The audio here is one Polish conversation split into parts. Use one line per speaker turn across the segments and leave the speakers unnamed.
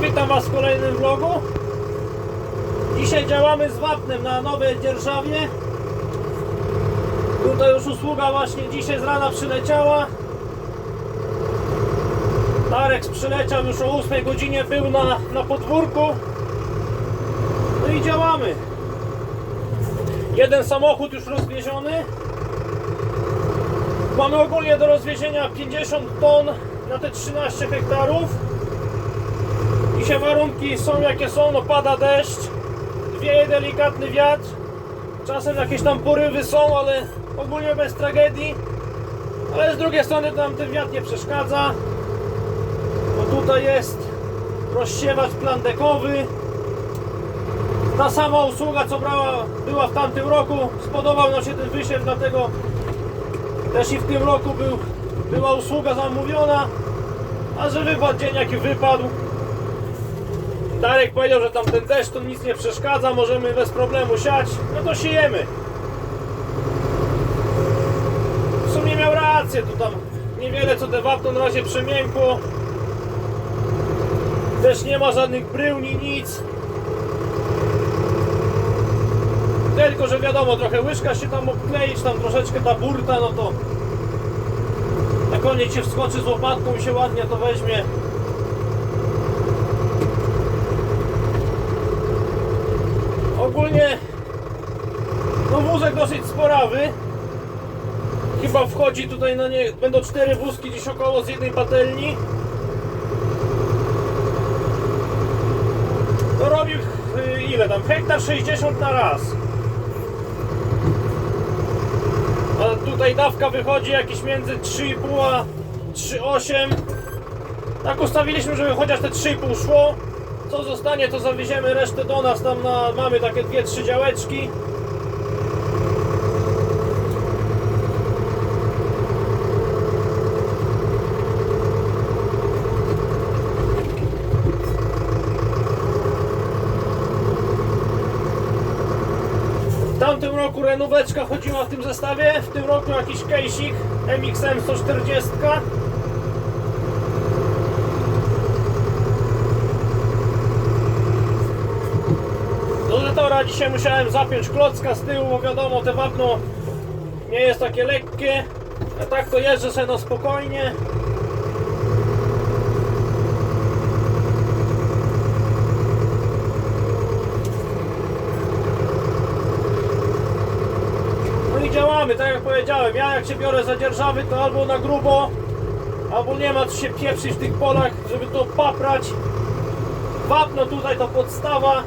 witam Was w kolejnym vlogu. Dzisiaj działamy z wapnem na Nowej Dzierżawie. Tutaj już usługa właśnie dzisiaj z rana przyleciała. Tarek przyleciał już o 8 godzinie, był na, na podwórku. No i działamy. Jeden samochód już rozwieziony. Mamy ogólnie do rozwiezienia 50 ton na te 13 hektarów. Dzisiaj warunki są jakie są, no pada deszcz, wieje delikatny wiatr. Czasem jakieś tam porywy są, ale ogólnie bez tragedii. Ale z drugiej strony tam ten wiatr nie przeszkadza. Bo tutaj jest rozsiewacz plandekowy. Ta sama usługa co brała, była w tamtym roku. Spodobał nam się ten wysiew, dlatego też i w tym roku był, była usługa zamówiona. A że wypadł dzień jaki wypadł. Darek powiedział, że tam ten deszcz to nic nie przeszkadza, możemy bez problemu siać. No to siejemy. W sumie miał rację, tu tam niewiele co te wapno na razie przemiękło. Też nie ma żadnych bryłni, nic. Tylko, że wiadomo, trochę łyżka się tam obkleić, tam troszeczkę ta burta, no to na koniec się wskoczy z łopatką i się ładnie to weźmie. Ogólnie no wózek dosyć sporawy. Chyba wchodzi tutaj na nie, będą cztery wózki gdzieś około z jednej patelni. To robi y, ile tam? Hektar 60 na raz. A tutaj dawka wychodzi jakieś między 3,5 a 3,8. Tak ustawiliśmy, żeby chociaż te 3,5 szło. Co zostanie, to zawieziemy resztę do nas. Tam na, mamy takie dwie, trzy działeczki. W tamtym roku renóweczka chodziła w tym zestawie, w tym roku jakiś kejsik MXM 140. Do zetora dzisiaj musiałem zapiąć klocka z tyłu, bo wiadomo te wapno nie jest takie lekkie. A tak to jeżdżę sobie na spokojnie. No i działamy, tak jak powiedziałem, ja jak się biorę za dzierżawy to albo na grubo, albo nie ma co się pieprzyć w tych polach, żeby to paprać. Wapno tutaj to podstawa.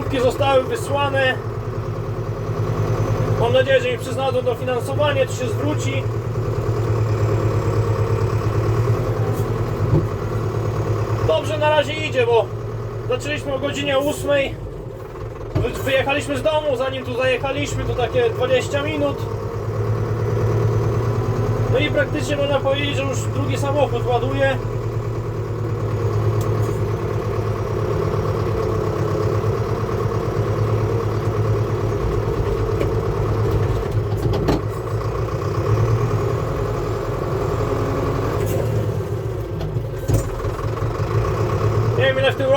Próbki zostały wysłane. Mam nadzieję, że mi przyznadzą dofinansowanie, to się zwróci. Dobrze na razie idzie, bo zaczęliśmy o godzinie 8. Wy- Wyjechaliśmy z domu, zanim tu zajechaliśmy, to takie 20 minut. No i praktycznie można powiedzieć, że już drugi samochód ładuje. Nie wiem ile w tym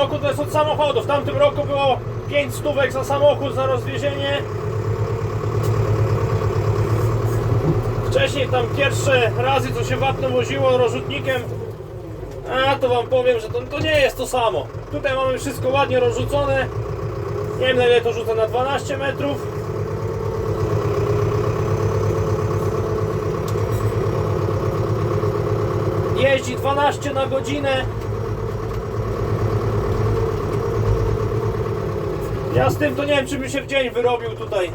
samochodu. W tamtym roku było 5 stówek za samochód, za rozwiezienie. Wcześniej tam pierwsze razy co się wapno woziło rozrzutnikiem A to wam powiem, że to, to nie jest to samo. Tutaj mamy wszystko ładnie rozrzucone. Nie wiem na ile to rzucę na 12 metrów. Jeździ 12 na godzinę. Ja z tym to nie wiem, czy bym się w dzień wyrobił tutaj.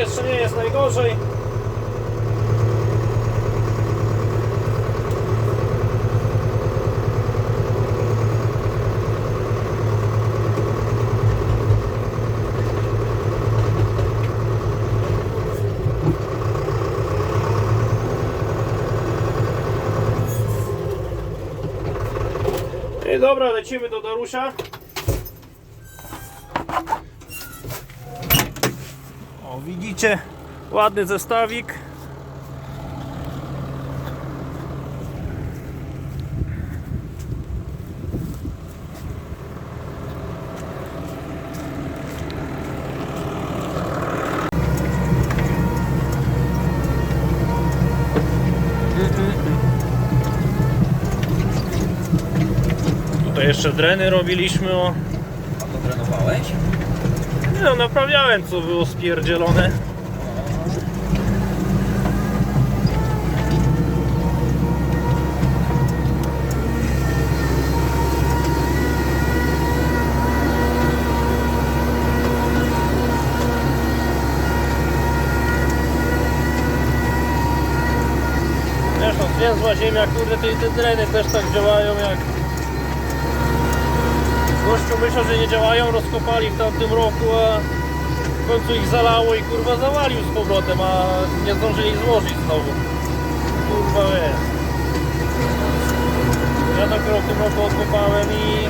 jeszcze nie jest najgorzej. Dobra, lecimy do Darusia. Widzicie? Ładny zestawik. Tutaj jeszcze dreny robiliśmy. O.
A to trenowałeś?
Nie no, naprawiałem co było spierdzielone. Zwięzła ziemia, kurde, te, te dreny też tak działają jak... Gościu myślał, że nie działają, rozkopali w tamtym roku, a w końcu ich zalało i kurwa zawalił z powrotem, a nie zdążyli złożyć znowu. Kurwa wie. Ja dopiero w tym roku odkopałem i...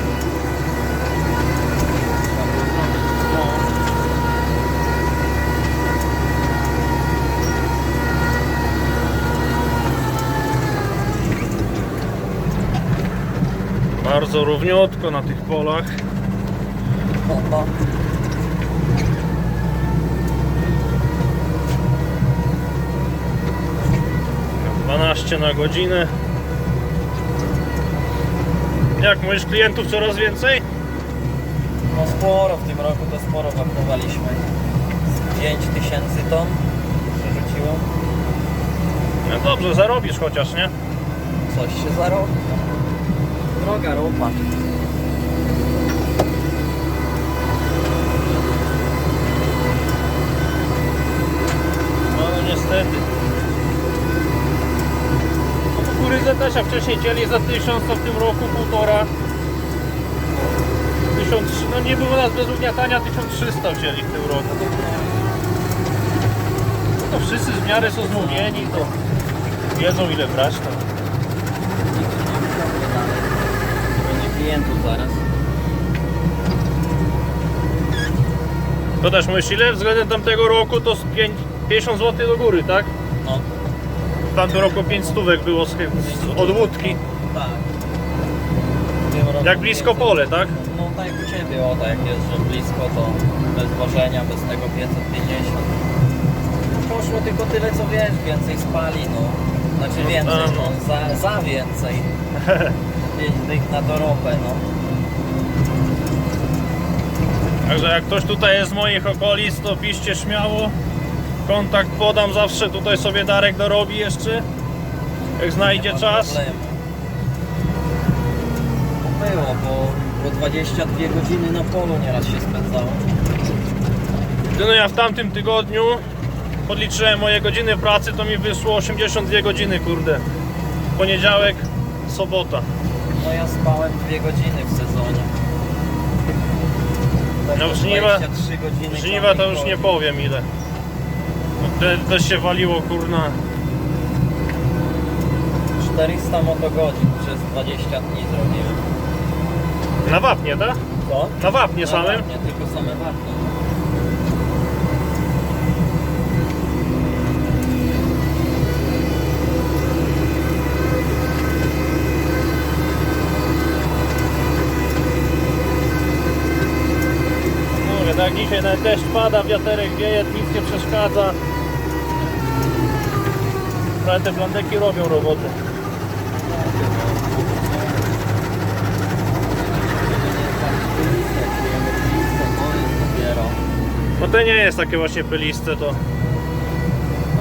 No. Bardzo równiutko na tych polach.
No.
12 na godzinę. Jak mówisz, klientów coraz więcej?
no sporo w tym roku, to sporo wapnowaliśmy. Z 5 tysięcy ton przerzuciło.
No dobrze, zarobisz chociaż, nie?
Coś się zarobi. Droga ropa.
No, niestety. No, Kukurydzę też, a wcześniej dzieli za 1000, to w tym roku półtora. 1300, no nie było nas bez ugniatania, 1300 wzięli w tym roku. No to wszyscy w miarę są zmówieni, to wiedzą ile brać tam.
Będzie klientów zaraz.
To też mówisz ile względem tamtego roku to z pięć- 50 zł do góry, tak?
No,
W tamtym roku 5 stówek było z, z, od łódki.
tak. W tym roku
Jak blisko pole, tak?
No tak jak u Ciebie, o tak jak jest, że blisko to bez wożenia, bez tego 550. Poszło tylko tyle co wiesz, więcej spali, no. Znaczy
No
więcej,
tak,
no, za, za więcej. 5 dych na doropę, no.
Także jak ktoś tutaj jest z moich okolic, to piszcie śmiało. Kontakt podam zawsze, tutaj sobie Darek dorobi jeszcze. Jak znajdzie czas.
Było, bo, bo 22 godziny na polu nieraz się spędzało.
No ja w tamtym tygodniu podliczyłem moje godziny pracy, to mi wyszło 82 godziny, kurde. Poniedziałek, sobota.
No ja spałem 2 godziny w sezonie.
No żniwa-
23 godziny
Żniwa to już nie powiem ile. No, te- Też się waliło, kurna.
400 motogodzin przez 20 dni zrobiłem.
Na wapnie, tak?
Co?
Na wapnie
Na
samym?
wapnie, tylko same wapnie.
Deszcz pada, wiaterek wieje, nic nie przeszkadza. Ale te blandeki robią robotę. No to nie jest takie właśnie pyliste to.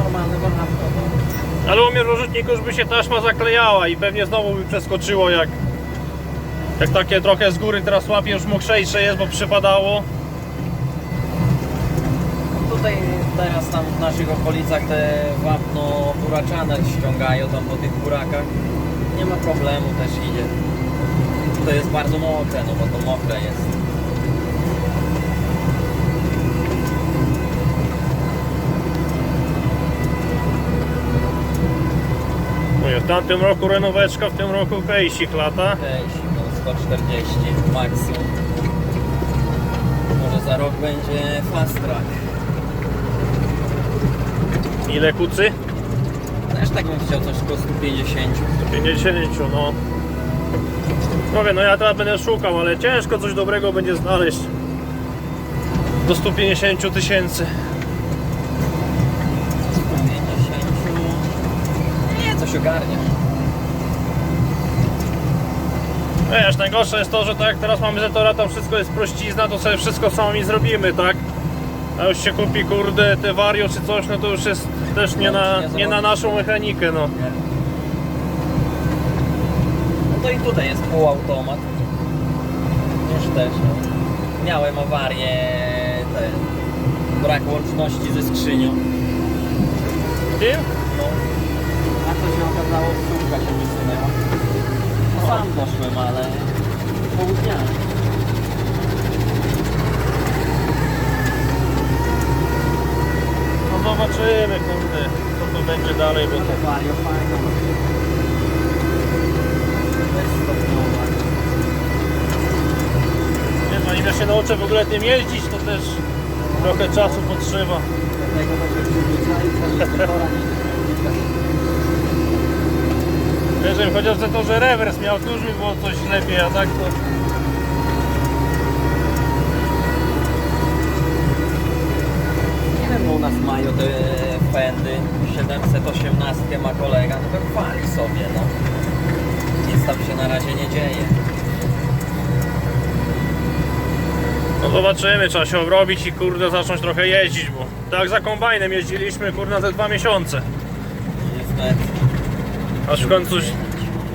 Normalne no.
Ale u mnie w rozrzutniku już by się taśma zaklejała i pewnie znowu by przeskoczyło jak jak takie trochę z góry teraz łapie już mokrzejsze jest, bo przypadało.
Tutaj teraz tam w naszych okolicach te wapno buraczane ściągają tam po tych burakach. Nie ma problemu, też idzie. To jest bardzo mokre, no bo to mokre jest.
Mówię, w tamtym roku renoweczka, w tym roku pejsik lata.
Ej, no 140 maksimum. Może za rok będzie fast track.
Ile kucy?
Też tak bym chciał coś koło 150.
50, no. Mówię, no ja teraz będę szukał, ale ciężko coś dobrego będzie znaleźć. Do 150 tysięcy.
150. Nie, coś ogarniesz.
Wiesz, najgorsze jest to, że tak jak teraz mamy Zetora, tam wszystko jest prościzna, to sobie wszystko sami zrobimy, tak? A już się kupi, kurde, te Vario czy coś, no to już jest też nie na, nie na naszą mechanikę, no.
Nie. No to i tutaj jest półautomat. Już też. No. Miałem awarię, te, brak łączności ze skrzynią.
Tym?
No. A to się okazało, wsówka się wysunęła. No, Sam doszłem, ale pół dnia.
No zobaczymy, kurde, co to będzie dalej, bo to...
Awario fajna. Bezstopniowa.
Nie no, się nauczę w ogóle tym jeździć, to też trochę czasu potrzeba.
Dlatego to się przyzwyczaić, że motora nie
Wiesz, chociaż to, że rewers miał, to już mi było coś lepiej, a tak to...
mają te fendy 718 ma kolega, no to chwali sobie, no. Nic tam się na razie nie dzieje.
No zobaczymy, trzeba się obrobić i kurde zacząć trochę jeździć, bo tak za kombajnem jeździliśmy kurde ze dwa miesiące.
Niestety.
Aż w końcu...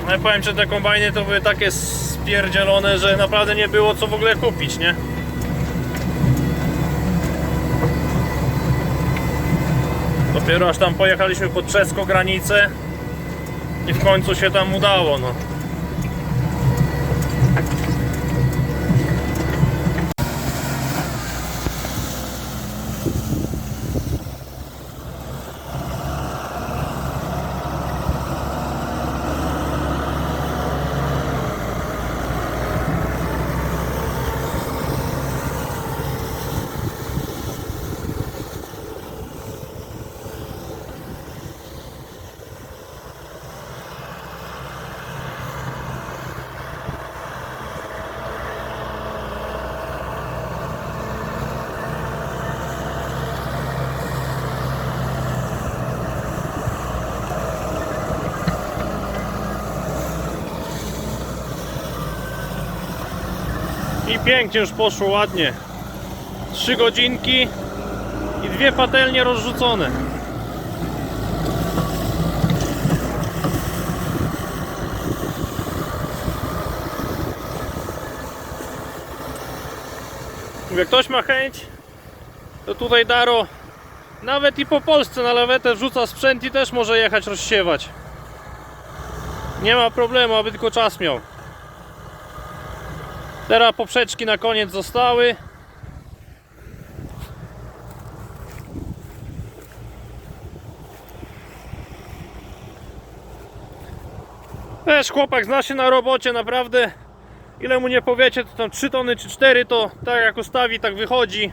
No ja powiem, że te kombajny to były takie spierdzielone, że naprawdę nie było co w ogóle kupić, nie? Dopiero aż tam pojechaliśmy pod czeską granicę i w końcu się tam udało, no. I pięknie już poszło ładnie. Trzy godzinki i dwie patelnie rozrzucone. Jak ktoś ma chęć, to tutaj Daro nawet i po Polsce na lawetę wrzuca sprzęt i też może jechać rozsiewać. Nie ma problemu, aby tylko czas miał. Teraz poprzeczki na koniec zostały. Wiesz, chłopak zna się na robocie, naprawdę. Ile mu nie powiecie, to tam 3 tony czy 4 to tak jak ustawi, tak wychodzi.